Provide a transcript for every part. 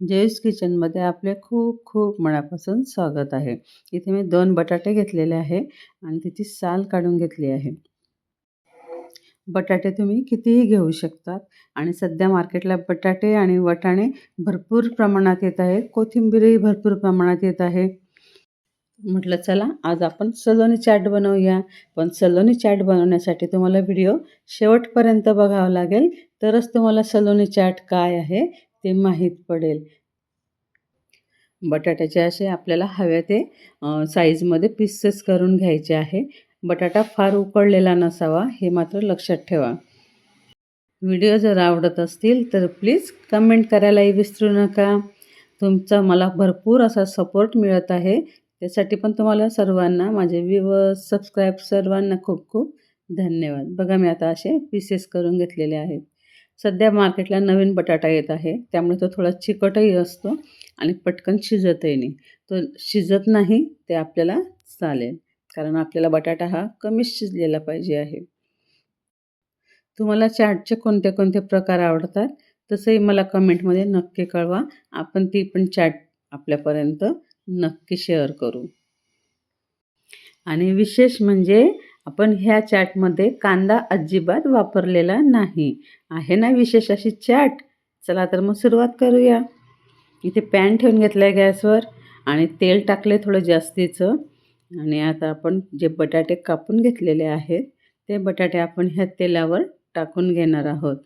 म्हणजे जयस किचनमध्ये आपले खूप खूप मनापासून स्वागत आहे. इथे मी दोन बटाटे घेतलेले आहे आणि त्याची साल काढून घेतली आहे. बटाटे तुम्ही कितीही घेऊ शकतात आणि सध्या मार्केटला बटाटे आणि वटाणे भरपूर प्रमाणात येत आहेत. कोथिंबीरही भरपूर प्रमाणात येत आहे. म्हटलं चला आज आपण सलोनी चाट बनवूया. पण सलोनी चाट बनवण्यासाठी तुम्हाला व्हिडिओ शेवटपर्यंत बघावा लागेल. तरच तुम्हाला सलोनी चाट काय आहे ते माहीत पडेल. बटाट्याचे असे आपल्याला हव्या ते साईजमध्ये पीसेस करून घ्यायचे आहे. बटाटा फार उकळलेला नसावा हे मात्र लक्षात ठेवा. व्हिडिओ जर आवडत असतील तर प्लीज कमेंट करायलाही विसरू नका. तुमचा मला भरपूर असा सपोर्ट मिळत आहे. त्यासाठी पण तुम्हाला सर्वांना माझे व्ह्यूवर्स सबस्क्राईब सर्वांना खूप खूप धन्यवाद. बघा मी आता असे पीसेस करून घेतलेले आहेत. सध्या मार्केटला नवीन बटाटा येत आहे. त्यामुळे तो थोडा चिकटही असतो आणि पटकन शिजतही नाही. तो शिजत नाही ते आपल्याला चालेल. कारण आपल्याला बटाटा हा कमीच शिजलेला पाहिजे आहे. तुम्हाला चाटचे कोणते कोणते प्रकार आवडतात? तसंही मला कमेंटमध्ये नक्की कळवा. आपण ती पण चाट आपल्यापर्यंत नक्की शेअर करू. आणि विशेष म्हणजे आपण ह्या चाटमध्ये कांदा अजिबात वापरलेला नाही. आहे ना विशेष अशी चाट? चला तर मग सुरुवात करूया. इथे पॅन ठेवून घेतलं आहे गॅसवर आणि तेल टाकले थोडं जास्तीचं. आणि आता आपण जे बटाटे कापून घेतलेले आहेत ते बटाटे आपण ह्या तेलावर टाकून घेणार आहोत.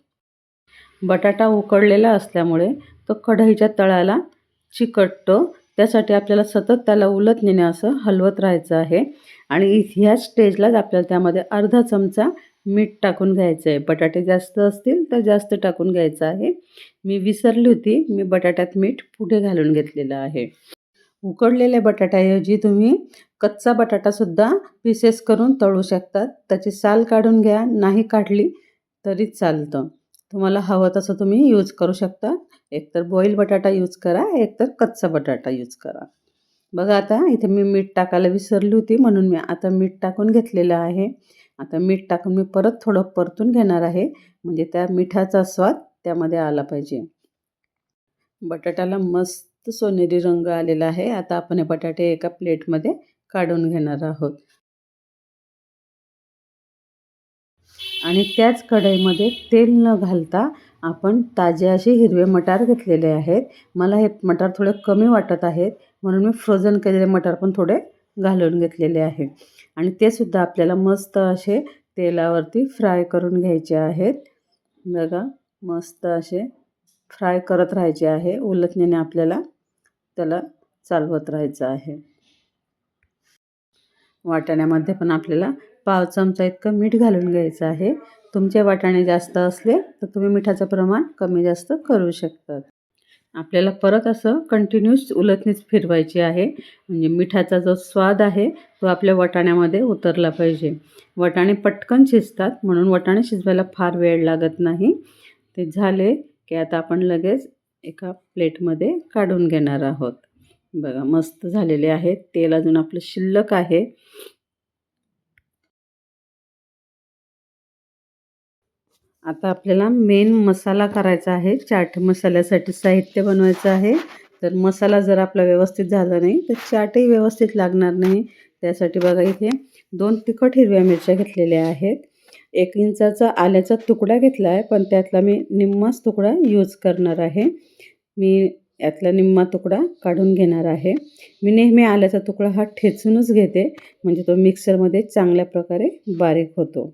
बटाटा उकडलेला असल्यामुळे तो कढईच्या तळाला चिकटतो त्यासाठी आपल्याला सतत त्याला उलत नेणे असं हलवत राहायचं आहे. आणि ह्या स्टेजलाच आपल्याला त्यामध्ये अर्धा चमचा मीठ टाकून घ्यायचं आहे. बटाटे जास्त असतील तर जास्त टाकून घ्यायचं आहे. मी विसरली होती मी बटाट्यात मीठ पुढे घालून घेतलेलं आहे. उकडलेल्या बटाट्याऐवजी तुम्ही कच्चा बटाटासुद्धा पीसेस करून तळू शकतात. त्याची साल काढून घ्या नाही काढली तरी चालतं. तुम्हाला हवं तसं तुम्ही यूज करू शकता. एकतर बॉईल बटाटा यूज करा एकतर कच्चा बटाटा यूज करा. बघा आता इथे मी मीठ टाकायला विसरली होती म्हणून मी आता मीठ टाकून घेतलेलं आहे. आता मीठ टाकून मी परत थोडं परतून घेणार आहे. म्हणजे त्या मिठाचा स्वाद त्यामध्ये आला पाहिजे. बटाट्याला मस्त सोनेरी रंग आलेला आहे. आता आपण हे बटाटे एका प्लेटमध्ये काढून घेणार आहोत. आणि त्याच कढईमध्ये तेल न घालता आपण ताजे असे हिरवे मटार घेतलेले आहेत. मला हे मटार थोडे कमी वाटत आहेत म्हणून मी फ्रोझन केलेले मटार पण थोडे घालून घेतलेले आहे. आणि ते सुद्धा आपल्याला मस्त असे तेलावरती फ्राय करून घ्यायचे आहेत. बघा मस्त असे फ्राय करत राहायचे आहे. उलटण्याने आपल्याला त्याला चालवत राहायचं आहे. वाटाण्यामध्ये पण आपल्याला पाव चमचा इतकं मीठ घालून घ्यायचं आहे. तुमचे वाटाणे जास्त असले तर तुम्ही मिठाचं प्रमाण कमी जास्त करू शकतात आपल्याला परत असं कंटिन्यूस उलटणीच फिरवायची आहे. म्हणजे मिठाचा जो स्वाद आहे तो आपल्या वाटाण्यामध्ये उतरला पाहिजे. वटाणे पटकन शिजतात म्हणून वाटाणे शिजवायला फार वेळ लागत नाही. ते झाले की आता आपण लगेच एका प्लेटमध्ये काढून घेणार आहोत. बघा मस्त झालेले आहेत. तेल अजून आपलं शिल्लक आहे. आता आपल्याला मेन मसाला करायचा आहे. चाट मसाल्यासाठी साहित्य बनवायचं आहे. तर मसाला जर आपला व्यवस्थित झाला नाही तर चाटही व्यवस्थित लागणार नाही. त्यासाठी बघा इथे दोन तिखट हिरव्या मिरच्या घेतलेल्या आहेत. एक इंचाचा आल्याचा तुकडा घेतला आहे पण त्यातला मी निम्माच तुकडा यूज करणार आहे. मी यातला निम्मा तुकडा काढून घेणार आहे. मी नेहमी आल्याचा तुकडा हा ठेचूनच घेते म्हणजे तो मिक्सरमध्ये चांगल्या प्रकारे बारीक होतो.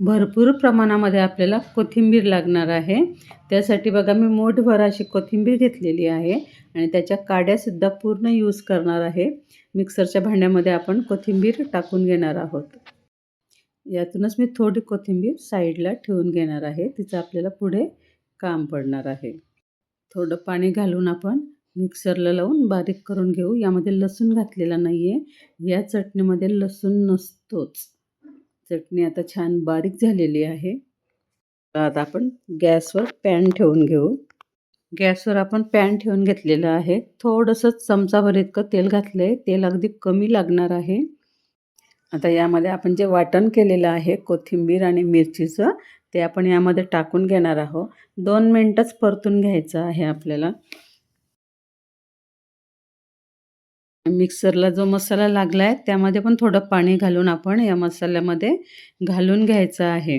भरपूर प्रमाणामध्ये आपल्याला कोथिंबीर लागणार आहे. त्यासाठी बघा मी मोठभर अशी कोथिंबीर घेतलेली आहे आणि त्याच्या काड्यासुद्धा पूर्ण यूज करणार आहे. मिक्सरच्या भांड्यामध्ये आपण कोथिंबीर टाकून घेणार आहोत. यातूनच मी थोडी कोथिंबीर साईडला ठेवून घेणार आहे. तिचं आपल्याला पुढे काम पडणार आहे. थोडं पाणी घालून आपण मिक्सरला लावून बारीक करून घेऊ. यामध्ये लसूण घातलेला नाही आहे या चटणीमध्ये लसूण नसतोच. चटणी आता छान बारीक झालेली आहे. आता आपण गॅसवर पॅन ठेवून घेऊ. गॅसवर आपण पॅन ठेवून घेतलेलं आहे. थोडंसं चमचाभर इतकं तेल घातलं आहे तेल अगदी कमी लागणार आहे. आता यामध्ये आपण जे वाटण केलेलं आहे कोथिंबीर आणि मिरचीचं ते आपण यामध्ये टाकून घेणार आहोत. दोन मिनटंच परतून घ्यायचं आहे आपल्याला. मिक्सरला जो मसाला लागला आहे त्यामध्ये पण थोडं पाणी घालून आपण या मसाल्यामध्ये घालून घ्यायचं आहे.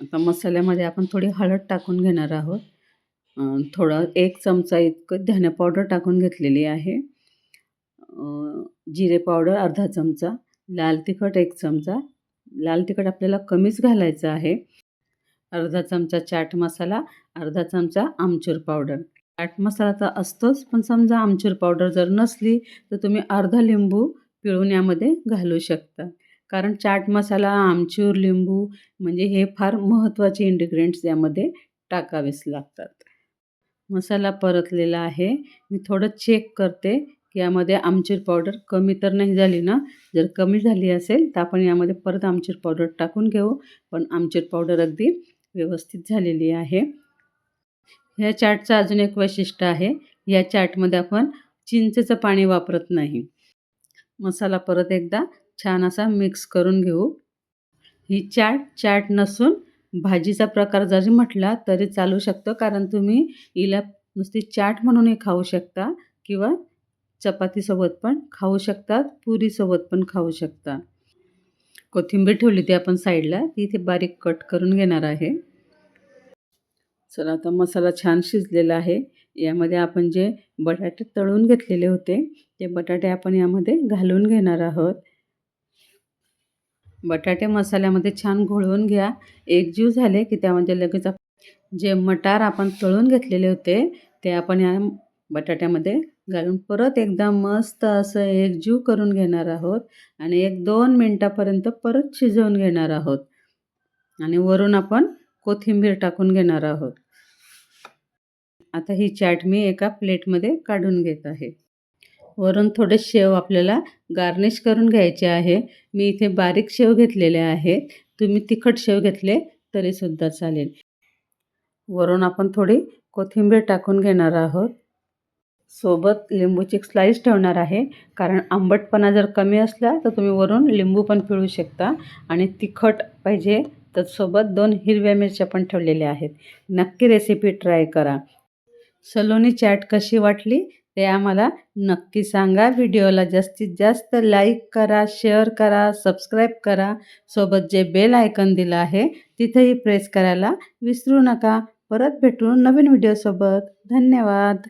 आता मसाल्यामध्ये आपण थोडी हळद टाकून घेणार आहोत. थोडं एक चमचा इतकं धने पावडर टाकून घेतलेली आहे. जिरे पावडर अर्धा चमचा लाल तिखट एक चमचा. लाल तिखट आपल्याला कमीच घालायचं आहे. अर्धा चमचा चाट मसाला अर्धा चमचा आमचूर पावडर. चाट मसाला तर असतोच पण समजा आमचूर पावडर जर नसली तर तुम्ही अर्धा लिंबू पिळून यामध्ये घालू शकता. कारण चाट मसाला आमचूर लिंबू म्हणजे हे फार महत्त्वाचे इन्ग्रेडियंट्स यामध्ये टाकावेच लागतात. मसाला परतलेला आहे. मी थोडं चेक करते की यामध्ये आमचूर पावडर कमी तर नाही झाली ना? जर कमी झाली असेल तर आपण यामध्ये परत आमचूर पावडर टाकून घेऊ. पण आमचूर पावडर अगदी व्यवस्थित झालेली आहे. ह्या चाटचं अजून एक वैशिष्ट्य आहे. या चाटमध्ये आपण चिंचेचं पाणी वापरत नाही. मसाला परत एकदा छान असा मिक्स करून घेऊ. ही चाट चाट नसून भाजीचा प्रकार जरी म्हटला तरी चालू शकतं. कारण तुम्ही हिला नुसती चाट म्हणूनही खाऊ शकता किंवा चपातीसोबत पण खाऊ शकतात पुरीसोबत पण खाऊ शकता. कोथिंबीर ठेवली ती आपण साईडला. ती इथे बारीक कट करून घेणार आहे. चला आता मसाला छान शिजलेला आहे. यामध्ये आपण जे बटाटे तळून घेतलेले होते ते बटाटे आपण यामध्ये घालून घेणार आहोत. बटाटे मसाल्यामध्ये छान घोळवून घ्या. एकजीव झाले की त्यामध्ये म्हणजे लगेच जे मटार आपण तळून घेतलेले होते ते आपण या बटाट्यामध्ये घालून परत एकदा मस्त असं एकजीव करून घेणार आहोत आणि एक दोन मिनटापर्यंत परत शिजवून घेणार आहोत. आणि वरून आपण कोथिंबीर टाकून घेणार आहोत. आता ही चाट मी एका प्लेटमध्ये काढून घेत आहे. वरून थोडे शेव आपल्याला गार्निश करून घ्यायचे आहे. मी इथे बारीक शेव घेतलेले आहेत. तुम्ही तिखट शेव घेतले तरीसुद्धा चालेल. वरून आपण थोडी कोथिंबीर टाकून घेणार आहोत. सोबत लिंबूची एक स्लाईस ठेवणार आहे. कारण आंबटपणा जर कमी असला तर तुम्ही वरून लिंबू पण पिळू शकता. आणि तिखट पाहिजे तर सोबत दोन हिरव्या मिरच्या पण ठेवलेल्या आहेत. नक्की रेसिपी ट्राय करा. सलोनी चॅट कशी वाटली ते आम्हाला नक्की सांगा. व्हिडिओला जास्तीत जास्त लाईक करा शेअर करा सबस्क्राईब करा. सोबत जे बेल आयकन दिलं आहे तिथेही प्रेस करायला विसरू नका. परत भेटू नवीन व्हिडिओसोबत. धन्यवाद.